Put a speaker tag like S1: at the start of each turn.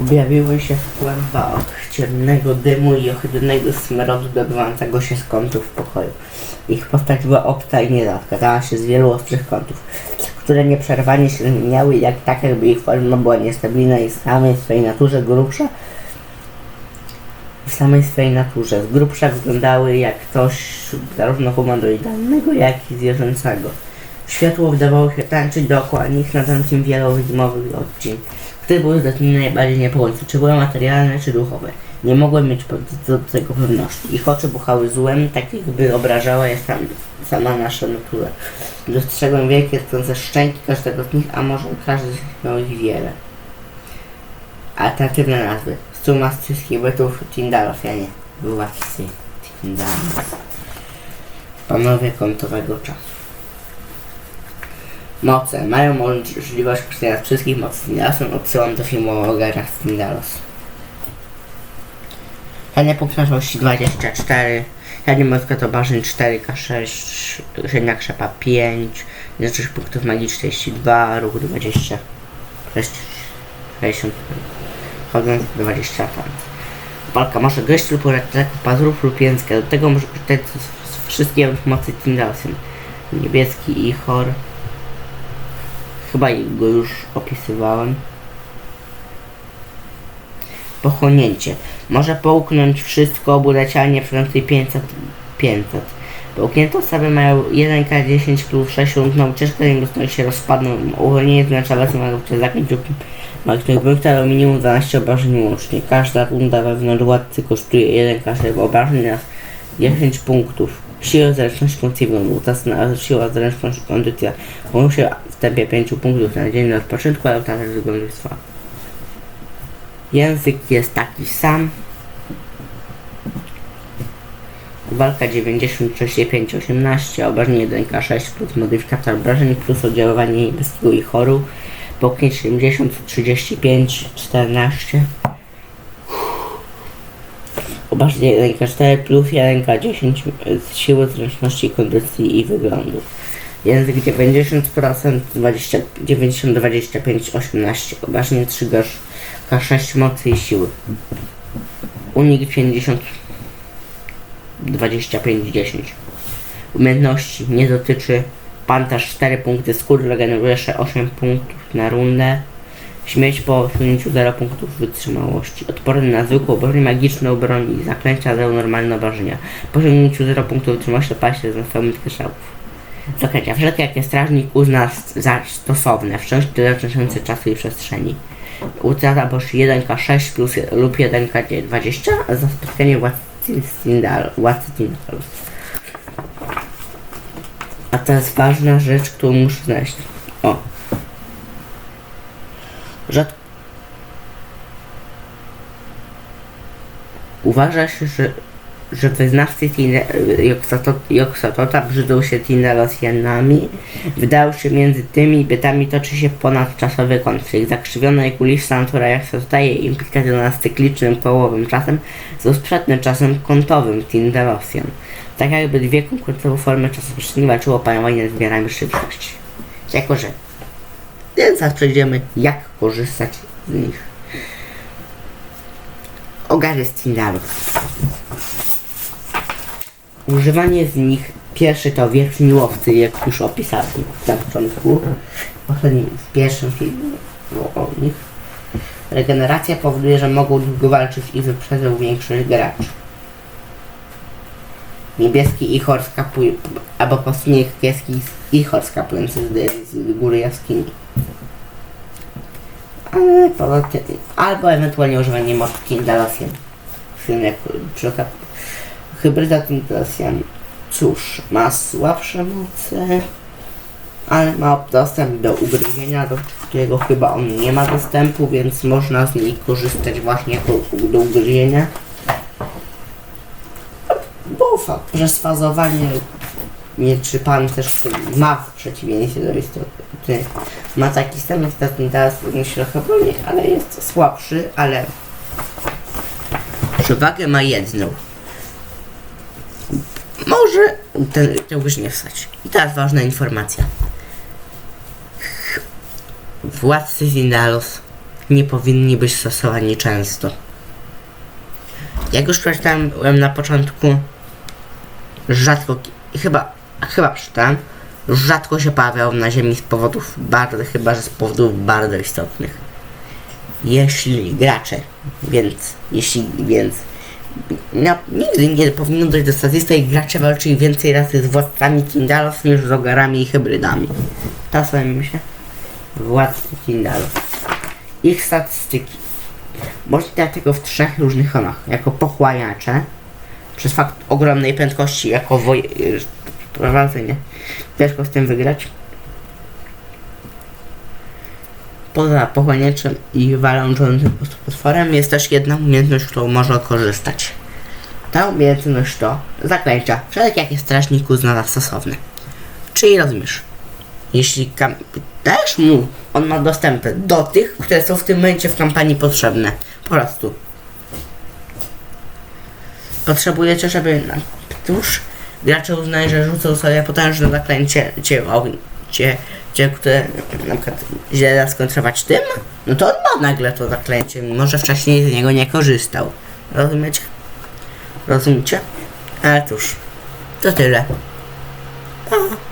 S1: Objawiły się w kłębach ciemnego dymu i ohydnego smrodu dobywającego się z kątów pokoju. Ich postać była obca i nieraz składała się z wielu ostrych kątów, które nieprzerwanie się zmieniały, jak tak jakby ich forma była niestabilna i w samej swojej naturze grubsza, w samej swojej naturze. Z grubsza wyglądały jak coś zarówno humanoidalnego, jak i zwierzęcego. Światło wydawało się tańczyć dookoła nich, nadając im wielowidmowych odcień, które były zdatne najbardziej niepokojące, czy były materialne, czy duchowe. Nie mogłem mieć do tego pewności. Ich oczy buchały złem, tak jakby obrażała je sam, sama nasza natura. Dostrzegłem wielkie strące szczęki każdego z nich, a może każdy z nich miał ich wiele. Alternatywne nazwy. Suma z wszystkich bytów Tindalosianie. Władcy Tindalos. Panowie kątowego czasu. Moce. Mają możliwość korzystania z wszystkich mocy Tindalosem. Odsyłam do filmu o ogarach z Tindalos. Średnia punktualności 24. Średnia mocka to barzyn 4K6. Średnia krzepa 5. Znaczność punktów magii 42. Ruch 20. 60. Chodząc 20 tam. Walka może gryźć lub ataku pazurów lub języka. Do tego może korzystać z wszystkich mocy Tindalsem. Niebieski i chor. Chyba go już opisywałem. Pochłonięcie. Może połknąć wszystko, obudzać ciała przynajmniej 500. 500. Połknięte osoby mają 1K10 plus 6 rund na ucieczkę, zanim dostaną się rozpadną. Uwolnienie oznacza wezmę przez lub magicznych punktów, ale minimum 12 obrażeń łącznie. Każda runda wewnątrz władcy kosztuje 1K6 obrażeń na 10 punktów. Siła, zręczność, kondycja wyglądu. Zasna siła, zręczność, kondycja. Się w tempie 5 punktów na dzień na odpoczynku, ale utrata wyglądu trwa. Język jest taki sam. Walka 96, 18, obrażenie 1K6 plus modyfikator obrażeń plus oddziaływanie niebieskiego i choru. Poknie 70, 35, 14. Obrażenie 1K4 plus 1K10 z siły, zręczności, kondycji i wyglądu. Język 90%, 20, 90, 25, 18. Obrażenie 3 K6 mocy i siły. Unik 50 25 10. Umiejętności nie dotyczy. Pantaż 4 punkty skóry, regeneruje się 8 punktów na rundę. Śmierć po osiągnięciu 0 punktów wytrzymałości. Odporny na zwykłe obrażenie magiczne broń i zaklęcia za normalne obrażenia. Po osiągnięciu 0 punktów wytrzymałości opala się z następnych strzałów. Zaklęcia. Wszelkie jakie strażnik uzna za stosowne, wciąż dotyczące czasu i przestrzeni. Utrata boż 1K6 plus lub 1K20 za spotkanie władcy Tindal. A teraz ważna rzecz, którą muszę znaleźć. O. Rzadko. Uważa się, że, że wyznawcy Tine- Joksatota brzydzą się Tinelosjanami. Wydało się między tymi bytami toczy się ponadczasowy konflikt. Zakrzywiona i kulista natura Joksatota i implikacją z cyklicznym kołowym czasem są sprzecznym czasem kątowym Tindelosjan. Tak jakby dwie konkurencyjne formy czasu przestrzeni walczyło o panowanie nad zmianami szybkości. Jako, że więc teraz przejdziemy, jak korzystać z nich. Ogary z. Używanie z nich pierwszy to wierzchni łowcy, jak już opisałem na początku. W pierwszym filmie o nich. Regeneracja powoduje, że mogą długo walczyć i wyprzedzą większość graczy. Niebieski ichor skapuje, albo po prostu niebieski ichor skapujący z góry jaskini. Albo ewentualnie używanie mocy Kindalosjan. Jak przy okazji hybryda Kindalosjan. Cóż, ma słabsze moce, ale ma dostęp do ugryzienia, do którego chyba on nie ma dostępu, więc można z niej korzystać właśnie jako do ugryzienia. Bufa, przez fazowanie mieczy pancerz ma w przeciwieństwie do istoty. Ma taki sam ostatni teraz niż trochę ale jest słabszy, ale przewagę ma jedną. Może ten, czegoś nie wstać. I teraz ważna informacja. Władcy Zindalos nie powinni być stosowani często. Jak już przeczytałem na początku, rzadko, chyba, chyba przeczytałem, rzadko się pojawiał na Ziemi z powodów bardzo, chyba że z powodów bardzo istotnych. Jeśli gracze, więc, jeśli, więc, no, nigdy nie powinno dojść do której gracze walczyli więcej razy z władcami Kindalów niż z ogarami i hybrydami. To sobie myślę. Władcy Kindalów. Ich statystyki. Można dać tego w trzech różnych tonach. Jako pochłaniacze, przez fakt ogromnej prędkości, jako woj... prowadzenie. Ciężko z tym wygrać. Poza pochłaniaczem i prostu potworem jest też jedna umiejętność, którą można korzystać. Ta umiejętność to zaklęcia, wszelkie jakie strażnik uzna za stosowne. Czyli rozumiesz, jeśli kam- dajesz mu, on ma dostęp do tych, które są w tym momencie w kampanii potrzebne. Po prostu. Potrzebujecie, żeby na tuż gracze uznali, że rzucą sobie potężne zaklęcie, cię, ogień, cię, cię, które na przykład źle da skontrować tym, no to on ma nagle to zaklęcie, mimo że wcześniej z niego nie korzystał. Rozumiecie? Rozumiecie? Ale cóż, to tyle. Pa.